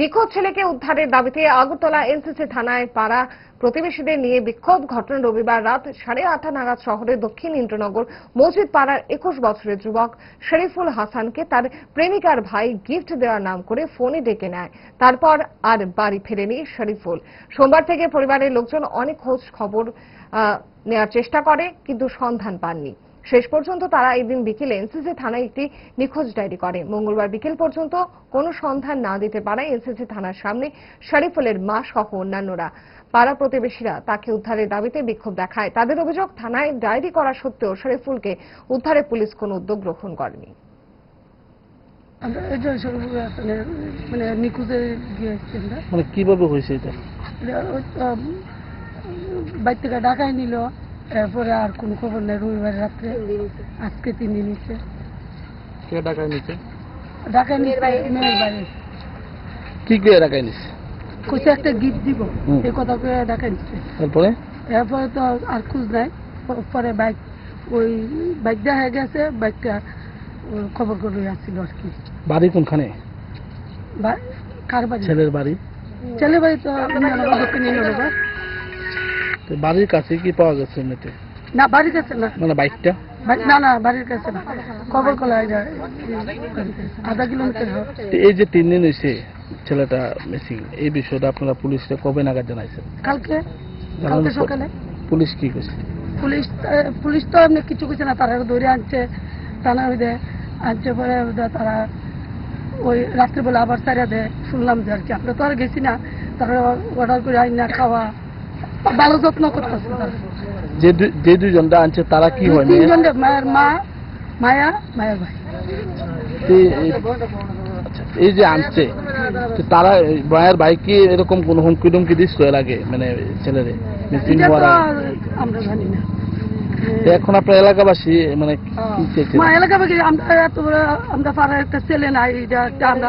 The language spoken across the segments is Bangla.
নিখোঁজ ছেলেকে উদ্ধারের দাবিতে আগরতলা এনসিসি থানায় পাড়া প্রতিবেশীদের নিয়ে বিক্ষোভ ঘটনা রবিবার রাত সাড়ে আটটা নাগাদ শহরের দক্ষিণ ইন্দ্রনগর মসজিদ পাড়ার একুশ বছরের যুবক শরীফুল হাসানকে তার প্রেমিকার ভাই গিফট দেওয়ার নাম করে ফোনে ডেকে নেয়। তারপর আর বাড়ি ফেরেনি শরীফুল। সোমবার থেকে পরিবারের লোকজন অনেক খোঁজ খবর নেওয়ার চেষ্টা করে, কিন্তু সন্ধান পাননি। শেষ পর্যন্ত তারা এদিন বিকেলে এনসিসি থানায় একটি নিখোঁজ ডায়েরি করে। মঙ্গলবার বিকেল পর্যন্ত কোনো সন্ধান না দিতে পারায় এনসিসি থানার সামনে শরীফুলের মা সহ অন্যান্যরা। পাড়া প্রতিবেশীরা তাকে উদ্ধারের দাবিতে বিক্ষোভ দেখায়। তাদের অভিযোগ থানায় ডায়েরি করা সত্ত্বেও শরীফুলকে উদ্ধারে পুলিশ কোনো উদ্যোগ গ্রহণ করেনি। আমরা এটা শরীফুল মানে নিখোঁজে গিয়ে আমরা মানে কীভাবে হয়েছে এটা? বাইর থেকে ঢাকায় নিল। এরপরে আর কোনো খবর নেই রবিবার রাত্রে আজকে তিন দিন হচ্ছে কে ডাকায় নিছে ঢাকায় নিচ্ছে মেয়ের বাড়ি কি নিছে কইছে একটা গিফট দিব এই কথা ঢাকায় নিচ্ছে তারপরে এরপরে তো আর খোঁজ নাই পরে বাইক ওই বাইক দেখা গেছে বাইকটা খবর করে আসছিল আর কি। বাড়ি কোনখানে? কার বাড়ি? ছেলের বাড়ি। ছেলে বাড়ি তো দক্ষিণ বাড়ির কাছে কি পাওয়া গেছে এমনিতে? না বাড়ির কাছে না। মানে বাইকটা? না না বাড়ির কাছে না। খবর কলা এটা আধা কিলোমিটার এই যে তিন দিন হয়েছে ছেলেটা মিসিং এই বিষয়টা আপনারা পুলিশকে কবে নাগাদ জানাইছেন? কালকে? কালকে সকালে। পুলিশ কি করছে পুলিশ পুলিশ তো এমনি কিছু কিছু না তারা ধরে আনছে। টানা হইতে আনছে পরে তারা ওই রাত্রিবেলা আবার সারা দেয়। শুনলাম যে আর কি। আমরা তো আর গেছি না। তারা অর্ডার করে আইন না খাওয়া। ভালো যত্ন করতেছে যে যে দুইজনটা আনছে তারা কি হয়? তিনজন মায়ের মা মায়া মায়ের ভাই। এই- আচ্ছা, এই যে আনছে তারা মায়ের বাইকে এরকম কোন হুমকি টুমকি দিচ্ছিল এর আগে মানে মিসিং হওয়ার আমরা জানি না। এখন আপনার এলাকাবাসী মানে কি চেয়েছেন মা এলাকা বাকি আমরা এত বড় আমরা পাড়ার একটা ছেলে নাই আমরা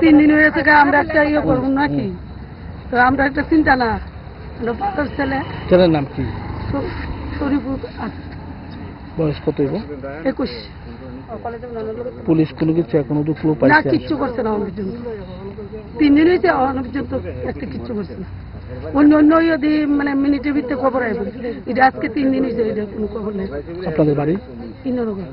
তিন দিন হয়েছে আমরা একটা ইয়ে করব নাকি? তো আমরা একটা চিন্তা না। ছেলে। ছেলের নাম কি? শরীফুল বয়স কত হইব একুশ। পুলিশ কোনো কিছু এখনও তো ক্লু না পাইছে কিচ্ছু করছে না অনেক তিন দিন হয়েছে অনেক পর্যন্ত একটা কিচ্ছু করছে না। অন্য অন্য যদি মানে মিনিটের ভিতরে খবর আইব। এটা আজকে তিন দিন হয়েছে এটা কোনো খবর নেই। আপনাদের বাড়ি? ইন্দ্রনগর।